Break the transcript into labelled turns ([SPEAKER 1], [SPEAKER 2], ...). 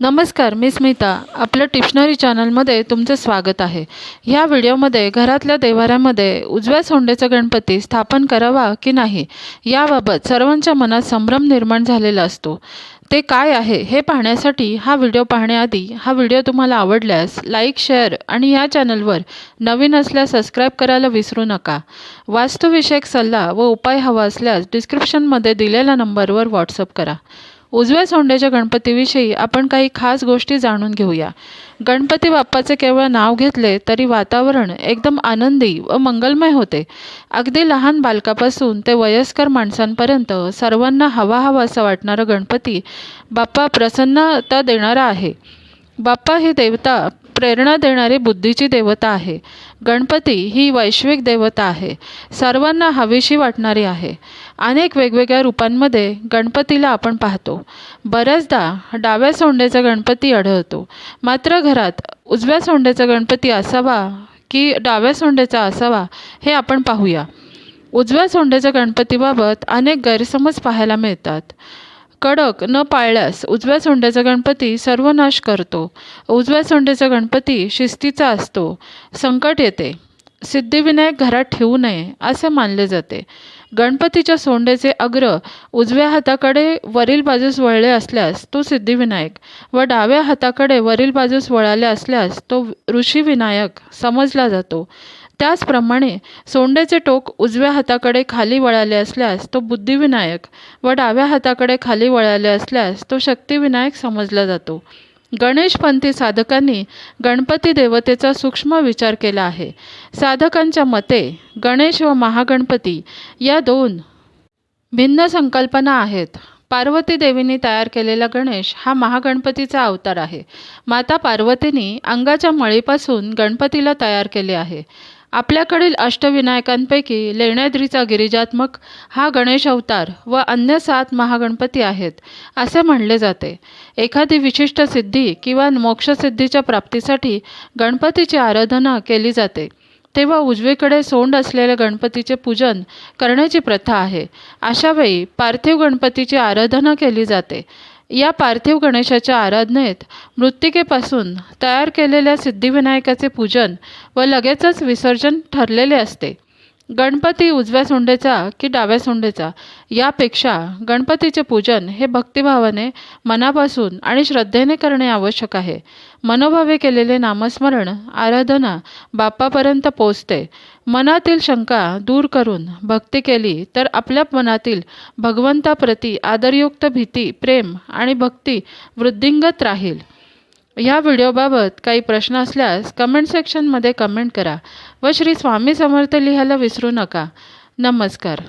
[SPEAKER 1] नमस्कार मी स्मिता. आपल्या टिप्शनरी चॅनलमध्ये तुमचं स्वागत आहे. ह्या व्हिडिओमध्ये घरातल्या देवाऱ्यामध्ये उजव्या सोंडेचा गणपती स्थापन करावा की नाही याबाबत सर्वांच्या मनात संभ्रम निर्माण झालेला असतो. ते काय आहे हे पाहण्यासाठी हा व्हिडिओ पाहण्याआधी हा व्हिडिओ तुम्हाला आवडल्यास लाईक शेअर आणि या चॅनलवर नवीन असल्यास सबस्क्राईब करायला विसरू नका. वास्तुविषयक सल्ला व उपाय हवा असल्यास डिस्क्रिप्शनमध्ये दिलेल्या नंबरवर व्हॉट्सअप करा. उजव्या सोंड्याच्या गणपतीविषयी आपण काही खास गोष्टी जाणून घेऊया. गणपती बाप्पाचे केवळ नाव घेतले तरी वातावरण एकदम आनंदी व मंगलमय होते. अगदी लहान बालकापासून ते वयस्कर माणसांपर्यंत सर्वांना हवा हवा असं वाटणारं गणपती बाप्पा प्रसन्नता देणारा आहे. बाप्पा ही देवता प्रेरणा देणारी बुद्धीची देवता आहे. गणपती ही वैश्विक देवता आहे. सर्वांना हवीशी वाटणारी आहे. अनेक वेगवेगळ्या रूपांमध्ये गणपतीला आपण पाहतो. बऱ्याचदा डाव्या सोंडेचा गणपती आढळतो. मात्र घरात उजव्या सोंडेचा गणपती असावा की डाव्या सोंडेचा असावा हे आपण पाहूया. उजव्या सोंडेच्या गणपतीबाबत अनेक गैरसमज पाहायला मिळतात. कडक न पाळल्यास उजव्या सोंड्याचा गणपती सर्वनाश करतो. उजव्या सोंड्याचा गणपती शिस्तीचा असतो. संकट येते. सिद्धिविनायक घरात ठेवू नये असे मानले जाते. गणपतीच्या सोंडेचे अग्र उजव्या हाताकडे वरील बाजूस वळले असल्यास तो सिद्धिविनायक व डाव्या हाताकडे वरील बाजूस वळाले असल्यास तो ऋषीविनायक समजला जातो. त्याचप्रमाणे सोंडेचे टोक उजव्या हाताकडे खाली वळाले असल्यास तो बुद्धिविनायक व डाव्या हाताकडे खाली वळाले असल्यास तो शक्तिविनायक समजला जातो. गणेशपंथी साधकांनी गणपती देवतेचा सूक्ष्म विचार केला आहे. साधकांच्या मते गणेश व महागणपती या दोन भिन्न संकल्पना आहेत. पार्वती देवीने तयार केलेला गणेश हा महागणपतीचा अवतार आहे. माता पार्वतीने अंगाच्या मळीपासून गणपतीला तयार केले आहे. आपल्याकडील अष्टविनायकांपैकी लेण्याद्रीचा गिरिजात्मक हा गणेश अवतार व अन्य सात महागणपती आहेत असे म्हणले जाते. एखादी विशिष्ट सिद्धी किंवा मोक्षसिद्धीच्या प्राप्तीसाठी गणपतीची आराधना केली जाते. तेव्हा उजवीकडे सोंड असलेल्या गणपतीचे पूजन करण्याची प्रथा आहे. अशावेळी पार्थिव गणपतीची आराधना केली जाते. या पार्थिव गणेशाच्या आराधनेत मृत्तिकेपासून तयार केलेल्या सिद्धिविनायकाचे पूजन व लगेचच विसर्जन ठरलेले असते. गणपती उजव्या सोंडेचा की डाव्या सोंडेचा यापेक्षा गणपतीचे पूजन हे भक्तिभावाने मनापासून आणि श्रद्धेने करणे आवश्यक आहे. मनोभावे केलेले नामस्मरण आराधना बाप्पापर्यंत पोचते. मनातील शंका दूर करून भक्ती केली तर आपल्या मनातील भगवंताप्रती आदरयुक्त भीती प्रेम आणि भक्ती वृद्धिंगत राहील. ह्या व्हिडिओबाबत काही प्रश्न असल्यास कमेंट सेक्शनमध्ये कमेंट करा व श्री स्वामी समर्थ लिहायला विसरू नका. नमस्कार.